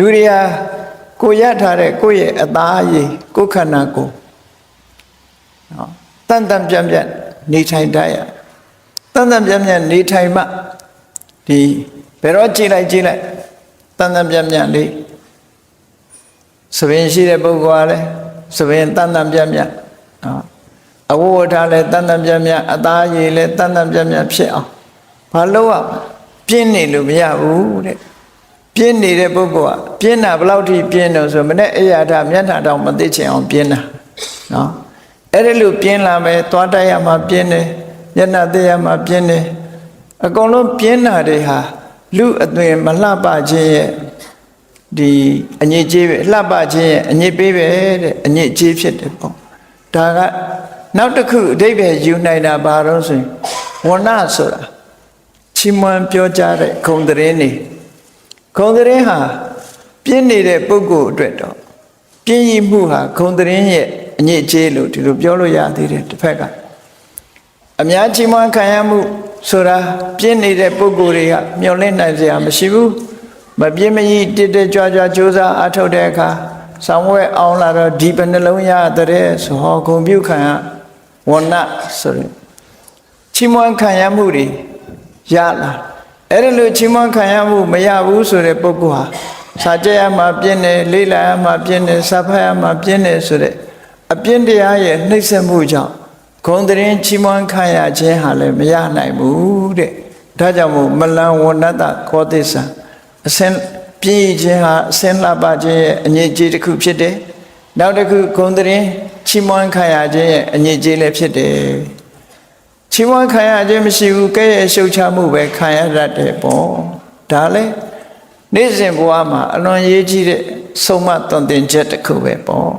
လူတွေဟာကိုရထားတဲ့ကိုယ့်ရဲ့အသားအရည်ကိုယ်ခန္ဓာကိုယ်နော်တန်တန်ပြန့်ပြန့်နေထိုင်တတ်ရတန်တန်ပြန့်ပြန့်နေထိုင်မှဒီဘယ်တော့ကြည့်လိုက်ကြည့်လိုက်တန်တန်ပြန့်ပြန့်လေးသဘင်ရှိတဲ့ပုဂ္ဂိုလ်ကလည်းသဘင်တန်တန်ပြန့်ပြန့်နော်အဝတ်ထားလည်းတန်တန်ပြန့်ပြန့်အသားအရည်လည်းတန်တန်ပြန့်ပြန့်ဖြစ်အောင်ဘာလို့ရပြင်းနေလို့မရဘူးတဲ့ ပြင်းနေတဲ့ပုဂ္ဂိုလ်ကပြင်းတာဘယ်လောက်ထိပြင်းတော့ဆိုမနဲ့အရာထမျက်နှာတောင်မသိချင်အောင်ပြင်းတာနော်အဲ့ဒီလိုပြင်းလာမယ်သွားတိုက်ရမှာပြင်းတယ်မျက်နှာသိရမှာပြင်းတယ်အကုန်လုံးပြင်းတာတွေဟာလူအသွင်မလှပခြင်းရဲ့ဒီအညစ်အကြေးပဲလှပခြင်းရဲ့အညစ်ပေးပဲတဲ့အညစ်အကြေးဖြစ်တယ်ပေါ့ဒါကနောက်တစ်ခုအဓိပ္ပာယ်ယူနိုင်တာဘာလို့ဆိုရင်ဝဏဆိုတာချီးမွမ်းပြောကြားတဲ့ဂုံသတင်းတွေ ဂုံသတင်းဟာပြင်းနေတဲ့ပုဂ္ဂိုလ်အတွက်တော့ပြင်းရည်မှုဟာဂုံသတင်းရဲ့အညစ်အကြေးလို့ဒီလိုပြောလို့ရသေးတယ်တစ်ဖက်ကအများကြီးမွမ်းခံရမှုဆိုတာပြင်းနေတဲ့ပုဂ္ဂိုလ်တွေကမျောလင့်နိုင်စရာမရှိဘူးမပြင်းမကြီးတစ်တက်ကြွကြွကြိုးစားအထောက်တဲ့အခါဆောင်းဝဲအောင်လာတော့ဒီဘယ်နှလုံးရတဲ့ဆိုဟောဂုံပြုခံရဝဏဆိုရင်ချီးမွမ်းခံရမှုတွေရလာ အဲ့ဒါလို့ချီးမွမ်းခံရမှုမရဘူးဆိုတဲ့ပုဂ္ဂိုလ်ဟာစာကြရမှာပြင်းတယ်လေးလာရမှာပြင်းတယ်စာဖတ်ရမှာပြင်းတယ်ဆိုတဲ့အပြင်းတရားရဲ့နှိမ့်ဆက်မှုကြောင့်ဂုံတရင်ချီးမွမ်းခံရခြင်းဟာလည်းမရနိုင်ဘူးတဲ့ဒါကြောင့်မို့မလန်ဝဏတ္တခောသစ္စာအစင်ပြင်းခြင်းဟာအစင်လှပခြင်းရဲ့အငြိအကျေးတစ်ခုဖြစ်တယ်နောက်တစ်ခုဂုံတရင်ချီးမွမ်းခံရခြင်းရဲ့အငြိအကျေးလည်းဖြစ်တယ် ချီးမွမ်းခံရခြင်းမရှိဘူးကဲ့ရဲ့ရှုတ်ချမှုပဲခံရတတ်တယ်ပေါ့ဒါလည်းနေ့စဉ်ဘဝမှာအလွန်ရေးကြီးတဲ့ဆုံးမသွန်သင်ချက်တစ်ခုပဲပေါ့